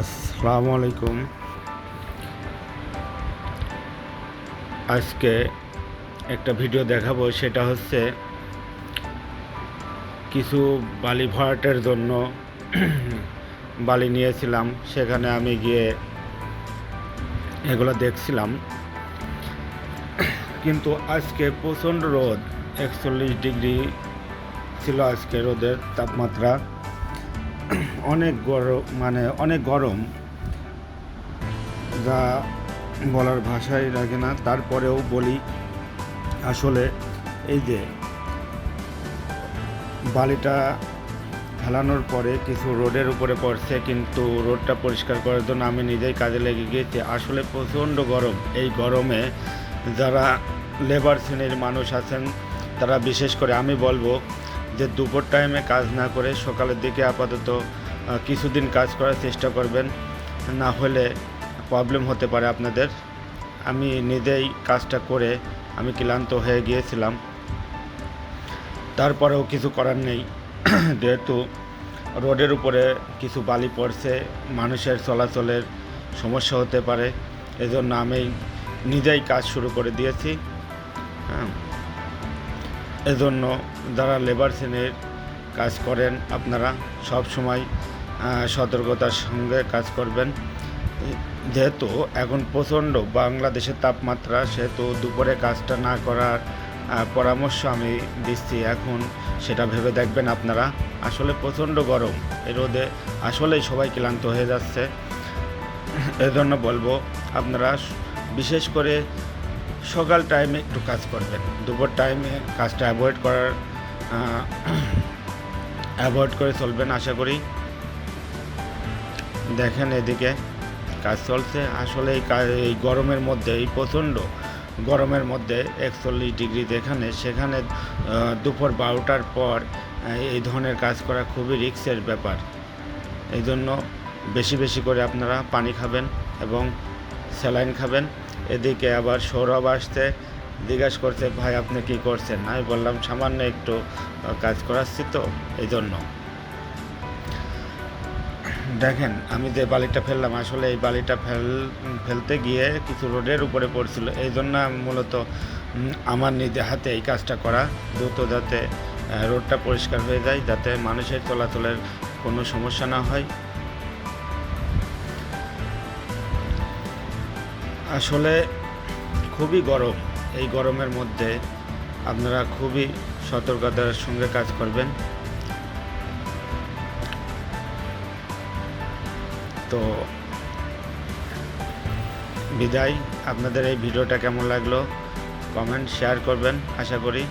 আসসালামু আলাইকুম আজকে একটা ভিডিও দেখাবো, সেটা হচ্ছে কিছু বালি ভরাটের জন্য বালি নিয়েছিলাম। সেখানে আমি গিয়ে এগুলো দেখছিলাম। কিন্তু আজকে প্রচণ্ড রোদ, একচল্লিশ ডিগ্রি ছিল আজকে রোদের তাপমাত্রা। অনেক গরম মানে অনেক গরম। যা বলার ভাষাই লাগে না। তারপরেও বলি, আসলে এই যে বালিটা ফেলানোর পরে কিছু রোডের উপরে পড়ছে, কিন্তু রোডটা পরিষ্কার করার জন্য আমি নিজেই কাজে লেগে গিয়েছি। আসলে প্রচণ্ড গরম। এই গরমে যারা লেবার শ্রেণির মানুষ আছেন, তারা বিশেষ করে আমি বলব যে দুপুর টাইমে কাজ না করে সকালের দিকে আপাতত কিছুদিন কাজ করার চেষ্টা করবেন। না হলে প্রবলেম হতে পারে আপনাদের। আমি নিজেই কাজটা করে আমি ক্লান্ত হয়ে গিয়েছিলাম। তারপরেও কিছু করার নেই। যেহেতু রোডের উপরে কিছু বালি পড়ছে, মানুষের চলাচলের সমস্যা হতে পারে। এজন্য আমি নিজেই কাজ শুরু করে দিয়েছি। হ্যাঁ। এজন্য যারা লেবার শ্রেণির কাজ করেন, আপনারা সব সময় সতর্কতার সঙ্গে কাজ করবেন। যেহেতু এখন প্রচণ্ড বাংলাদেশের তাপমাত্রা, সেহেতু দুপুরে কাজটা না করার পরামর্শ আমি দিচ্ছি এখন, সেটা ভেবে দেখবেন আপনারা। আসলে প্রচণ্ড গরম, এই রোদে আসলেই সবাই ক্লান্ত হয়ে যাচ্ছে। এজন্য বলব, আপনারা বিশেষ করে সকাল টাইমে একটু কাজ করবেন। দুপুর টাইমে কাজটা অ্যাভয়েড করার অ্যাভয়েড করে চলবেন আশা করি। দেখেন এদিকে কাজ চলছে। আসলে এই এই গরমের মধ্যে, এই প্রচণ্ড গরমের মধ্যে একচল্লিশ ডিগ্রি যেখানে, সেখানে দুপুর বারোটার পর এই ধরনের কাজ করা খুবই রিস্কের ব্যাপার। এই জন্য বেশি বেশি করে আপনারা পানি খাবেন এবং স্যালাইন খাবেন। এদিকে আবার সৌরভ আসতে জিজ্ঞাসা করছে, ভাই, আপনি কি করছেন? আমি বললাম, সামান্য একটু কাজ করাচ্ছি তো এই জন্য দেখেন, আমি যে বালিটা ফেললাম, আসলে এই বালিটা ফেল, ফেলতে গিয়ে কিছু রোডের উপরে পড়ছিল। এই জন্য মূলত আমার নিজে হাতে এই কাজটা করা দ্রুত যাতে রোডটা পরিষ্কার হয়ে যায়, যাতে মানুষের চলাচলের কোনো সমস্যা না হয়। আসলে খুবই গরম। এই গরমের মধ্যে আপনারা খুবই সতর্কতার সঙ্গে কাজ করবেন। তো বিদায়। আপনাদের এই ভিডিওটা কেমন লাগল? কমেন্ট, শেয়ার করবেন, আশা করি।